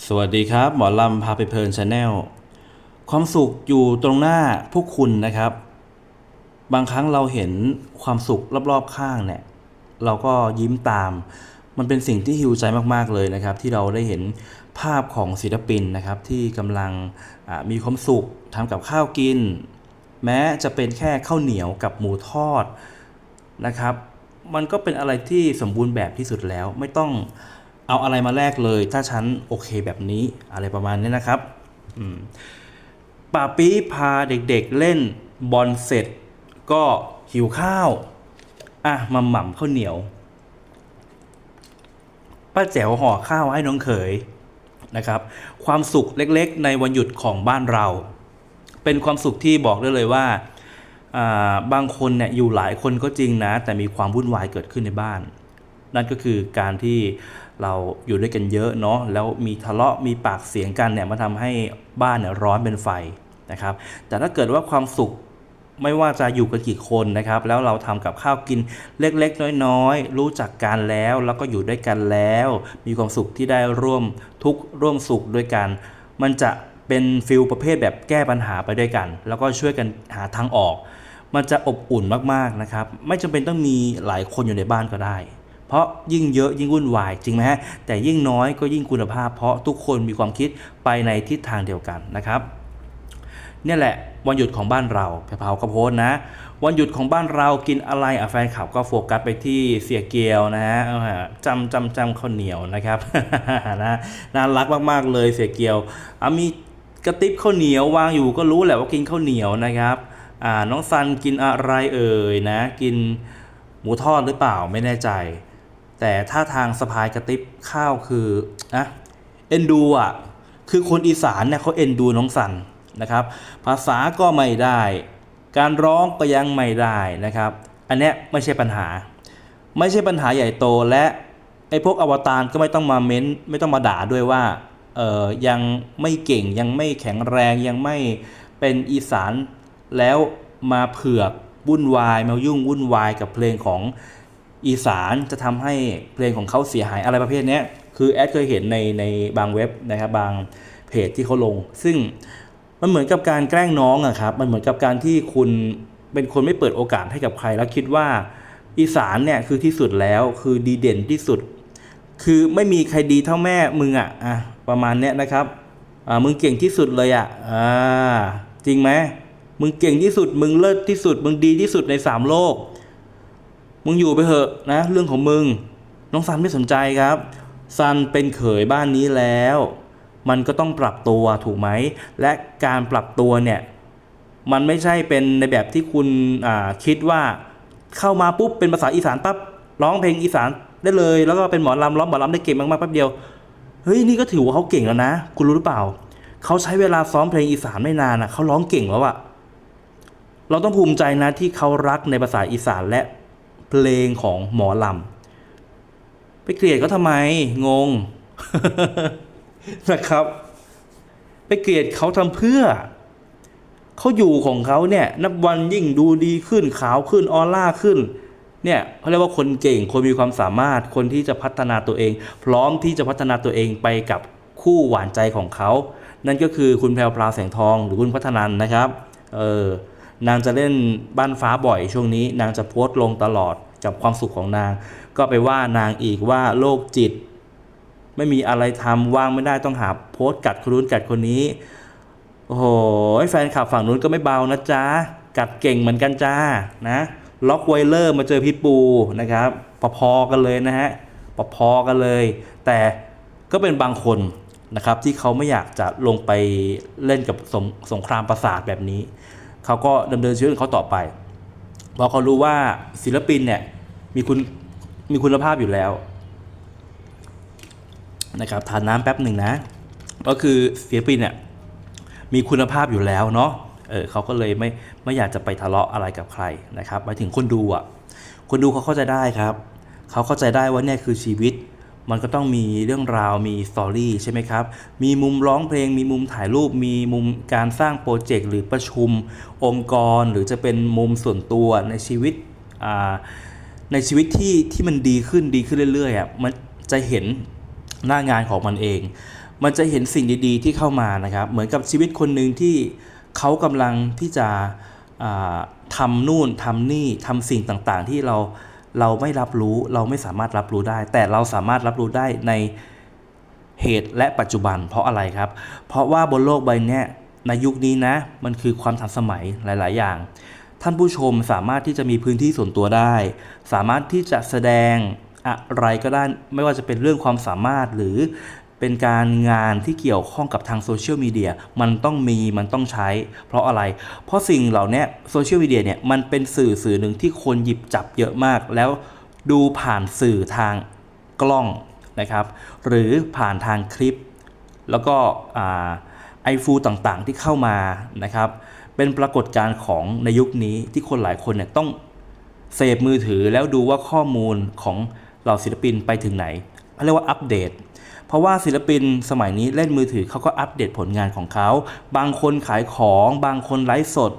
สวัสดีครับ หมอลำพาไปเพลินชาแนลความสุขอยู่ตรงหน้าพวกคุณนะครับ บางครั้งเราเห็นความสุขรอบๆข้างเนี่ย เราก็ยิ้มตาม มันเป็นสิ่งที่ฮิวใจมากๆเลยนะครับ ที่เราได้เห็นภาพของศิลปินนะครับ ที่กำลังมีความสุขทำกับข้าวกิน แม้จะเป็นแค่ข้าวเหนียวกับหมูทอดนะครับ มันก็เป็นอะไรที่สมบูรณ์แบบที่สุดแล้วไม่ต้อง เอาอะไรมาแลกเลย ถ้าฉันโอเคแบบนี้อะไรประมาณนี้นะครับป่าปี๊พาเด็กๆเล่นบอลเสร็จ ก็หิวข้าว อะมาหม่ำข้าวเหนียวป้าแจ๋วห่อข้าวให้น้องเขยนะครับ ความสุขเล็กๆ ในวันหยุดของบ้านเรา เป็นความสุขที่บอกได้เลยว่าอ่าบางคนเนี่ยอยู่หลายคนก็จริงนะ แต่มีความวุ่นวายเกิดขึ้นในบ้าน นั่นก็คือการที่เราอยู่ด้วยกันเยอะเนาะแล้วมีทะเลาะมีปากเสียงกันเนี่ยมาทำให้บ้านเนี่ยร้อนเป็นไฟนะครับ แต่ถ้าเกิดว่าความสุขไม่ว่าจะอยู่กันกี่คนนะครับ แล้วเราทำกับข้าวกินเล็กๆ น้อยๆ รู้จักกันแล้ว แล้วก็อยู่ด้วยกันแล้ว มีความสุขที่ได้ร่วมทุกร่วมสุขด้วยกัน มันจะเป็นฟิลประเภทแบบแก้ปัญหาไปด้วยกัน แล้วก็ช่วยกันหาทางออก มันจะอบอุ่นมากๆนะครับ ไม่จำเป็นต้องมีหลายคนอยู่ในบ้านก็ได้ เพราะยิ่งเยอะยิ่งวุ่นวายจริงไหมฮะแต่ยิ่งน้อยก็ยิ่งคุณภาพ เพราะทุกคนมีความคิดไปในทิศทางเดียวกันนะครับเนี่ยแหละวันหยุดของบ้านเราแพรพราก็โพสนะ วันหยุดของบ้านเรากินอะไรอะแฟนคลับก็โฟกัสไปที่เสียเกียวนะฮะเอาฮะจำจำจำข้าวเหนียวนะครับนะน่ารักมากๆเลยเสียเกียวอะมีกระติบข้าวเหนียววางอยู่ก็รู้แหละว่ากินข้าวเหนียวนะครับอ่าน้องซันกินอะไรเอ่ยนะ กินหมูทอดหรือเปล่าไม่แน่ใจ แต่ถ้าทางสะพายกระติบข้าวคืออะเอ็นดูอะคือคนอีสานเนี่ยเขาเอ็นดูน้องสันนะครับ ภาษาก็ไม่ได้ การร้องก็ยังไม่ได้นะครับ อันเนี้ยไม่ใช่ปัญหา ไม่ใช่ปัญหาใหญ่โตและไอ้พวกอวตารก็ไม่ต้องมาเม้นไม่ต้องมาด่าด้วยว่าเออยังไม่เก่งยังไม่แข็งแรงยังไม่เป็นอีสานแล้วมาเผือกวุ่นวายมายุ่งวุ่นวายกับเพลงของ อีสานจะทำให้เพลงของเขาเสียหายอะไรประเภทนี้คือแอดเคยเห็นในในบางเว็บนะครับบางเพจที่เขาลง ซึ่งมันเหมือนกับการแกล้งน้องอะครับมันเหมือนกับการที่คุณเป็นคนไม่เปิดโอกาสให้กับใครแล้วคิดว่าอีสานเนี่ยคือที่สุดแล้วคือดีเด่นที่สุด คือไม่มีใครดีเท่าแม่มึงอะอะประมาณเนี้ยนะครับอ่ามึงเก่งที่สุดเลยอะอ่าจริงไหมมึงเก่งที่สุด มึงเลิศที่สุด มึงดีที่สุดในสามโลก มึงอยู่ไปเถอะนะ เรื่องของมึง น้องซันไม่สนใจครับ ซันเป็นเขยบ้านนี้แล้ว มันก็ต้องปรับตัวถูกไหม และการปรับตัวเนี่ย มันไม่ใช่เป็นในแบบที่คุณคิดว่าเข้ามาปุ๊บเป็นภาษาอีสานปั๊บร้องเพลงอีสานได้เลย แล้วก็เป็นหมอลำร้องหมอลำได้เก่งมากๆแป๊บเดียวเฮ้ยนี่ก็ถือว่าเขาเก่งแล้วนะ คุณรู้หรือเปล่าเขาใช้เวลาซ้อมเพลงอีสานไม่นานนะเขาร้องเก่งแล้วอะเราต้องภูมิใจนะที่เขารักในภาษาอีสานและ เพลงของหมอลำไปเกลียดเขาทำไมงงนะครับ ไปเกลียดเขาทำเพื่อเขาอยู่ของเขาเนี่ย นับวันยิ่งดูดีขึ้นขาวขึ้นออร่าขึ้น เนี่ยเขาเรียกว่าคนเก่งคนมีความสามารถคนที่จะพัฒนาตัวเอง พร้อมที่จะพัฒนาตัวเองไปกับคู่หวานใจของเขา นั่นก็คือคุณแพรวพราวแสงทองหรือคุณพัฒนันนะครับ เออ นางจะเล่นบ้านฟ้าบ่อยช่วงนี้ นางจะโพสต์ลงตลอดกับความสุขของนาง ก็ไปว่านางอีกว่าโรคจิต ไม่มีอะไรทำว่างไม่ได้ต้องหาโพสต์กัดคนนู้นกัดคนนี้ โอ้โหแฟนคลับฝั่งนู้นก็ไม่เบานะจ๊ะ กัดเก่งเหมือนกันจ้านะล็อกไวเลอร์มาเจอพิทบูนะครับพอๆกันเลยนะฮะพอๆกันเลย แต่ก็เป็นบางคนนะครับที่เขาไม่อยากจะลงไปเล่นกับสงสงครามประสาทแบบนี้ เขาก็ดำเนินชีวิตของเขาต่อไปเพราะเขารู้ว่าศิลปินเนี่ยมีคุณมีคุณภาพอยู่แล้วนะครับทานน้ำแป๊บหนึ่งนะ ก็คือศิลปินเนี่ยมีคุณภาพอยู่แล้วเนาะเออเขาก็เลยไม่ไม่อยากจะไปทะเลาะอะไรกับใครนะครับหมายถึงคนดูอะคนดูเขาเข้าใจได้ครับ เขาเข้าใจได้ว่าเนี่ยคือชีวิต มันก็ต้องมีเรื่องราวมีสตอรี่ใช่ไหมครับ มีมุมร้องเพลง มีมุมถ่ายรูป มีมุมการสร้างโปรเจกต์หรือประชุมองค์กร หรือจะเป็นมุมส่วนตัวในชีวิตในชีวิตที่ที่มันดีขึ้นดีขึ้นเรื่อยๆอะมันจะเห็นหน้างานของมันเอง มันจะเห็นสิ่งดีๆที่เข้ามานะครับ เหมือนกับชีวิตคนหนึ่งที่เขากำลังที่จะอ่าทำนู่นทำนี่ทำสิ่งต่างๆ ที่เรา เราไม่รับรู้เราไม่สามารถรับรู้ได้ แต่เราสามารถรับรู้ได้ในเหตุและปัจจุบัน เพราะอะไรครับ เพราะว่าบนโลกใบนี้ในยุคนี้นะ มันคือความทันสมัยหลาย ๆ อย่าง ท่านผู้ชมสามารถที่จะมีพื้นที่ส่วนตัวได้ สามารถที่จะแสดงอะไรก็ได้ ไม่ว่าจะเป็นเรื่องความสามารถหรือ เป็นการงานที่เกี่ยวข้องกับทางโซเชียลมีเดียมันต้องมีมันต้องใช้ เพราะอะไร เพราะสิ่งเหล่านี้โซเชียลมีเดียเนี่ยมันเป็นสื่อสื่อหนึ่งที่คนหยิบจับเยอะมาก แล้วดูผ่านสื่อทางกล้องนะครับ หรือผ่านทางคลิป แล้วก็ไอฟูต่างๆที่เข้ามานะครับ เป็นปรากฏการณ์ของในยุคนี้ที่คนหลายคนเนี่ยต้องเสพมือถือแล้วดูว่าข้อมูลของเหล่าศิลปินไปถึงไหนเขาเรียกว่าอัปเดต เพราะว่าศิลปินสมัยนี้เล่นมือถือเขาก็อัปเดตผลงานของเขา บางคนขายของ บางคนไลฟ์สด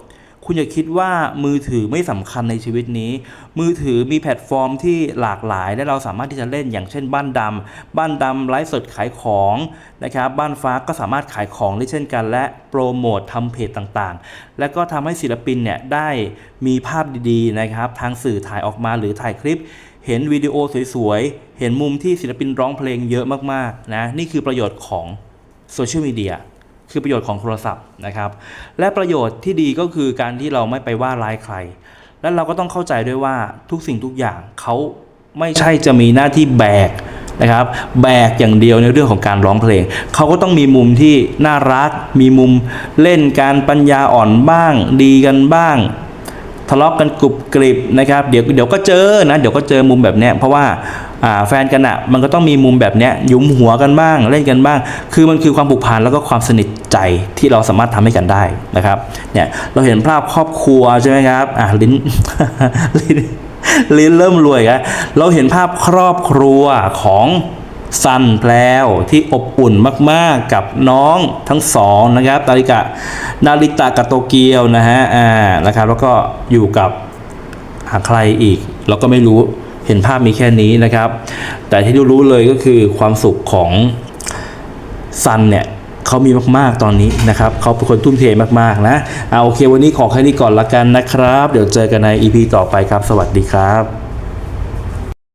คุณอย่าคิดว่ามือถือไม่สำคัญในชีวิตนี้ มือถือมีแพลตฟอร์มที่หลากหลาย และเราสามารถที่จะเล่นอย่างเช่น บ้านดำบ้านดำไลฟ์สดขายของนะครับ บ้านฟ้าก็สามารถขายของได้เช่นกัน และโปรโมททำเพจต่างๆ และก็ทำให้ศิลปินเนี่ยได้มีภาพดีๆนะครับทางสื่อถ่ายออกมาหรือถ่ายคลิป เห็นวิดีโอสวยๆ เห็นมุมที่ศิลปินร้องเพลงเยอะมากๆนะนี่คือประโยชน์ของโซเชียลมีเดียคือประโยชน์ของโทรศัพท์นะครับ และประโยชน์ที่ดีก็คือการที่เราไม่ไปว่าร้ายใคร และเราก็ต้องเข้าใจด้วยว่าทุกสิ่งทุกอย่างเขาไม่ใช่จะมีหน้าที่แบกนะครับแบกอย่างเดียวในเรื่องของการร้องเพลง เขาก็ต้องมีมุมที่น่ารัก มีมุมเล่นการปัญญาอ่อนบ้าง ดีกันบ้าง ทะเลาะกันกรุบกริบนะครับ เดี๋ยวเดี๋ยวก็เจอนะเดี๋ยวก็เจอมุมแบบเนี้ยเพราะว่าแฟนกันอะ่ะมันก็ต้องมีมุมแบบเนี้ยยุมหัวกันบ้างเล่นกันบ้าง คือมันคือความผูกพันแล้วก็ความสนิทใจที่เราสามารถทำให้กันได้นะครับเนี่ยเราเห็นภาพครอบครัวใช่ไหมครับอะลิ้นลิ้นลิ้นเริ่มรวยแล้วเราเห็นภาพครอบครัวของ ซันแพลวที่อบอุ่นมากๆกับน้องทั้งสองนะครับนาริกะนาริตะกับโตเกียวนะฮะอ่านะครับแล้วก็อยู่กับหาใครอีก เราก็ไม่รู้เห็นภาพมีแค่นี้นะครับ แต่ที่รู้เลยก็คือความสุขของซันเนี่ยเขามีมากๆตอนนี้นะครับเขาเป็นคนทุ่มเทมากๆนะเอาโอเควันนี้ขอแค่นี้ก่อนละกันนะครับ เดี๋ยวเจอกันใน EP ต่อไปครับ สวัสดีครับ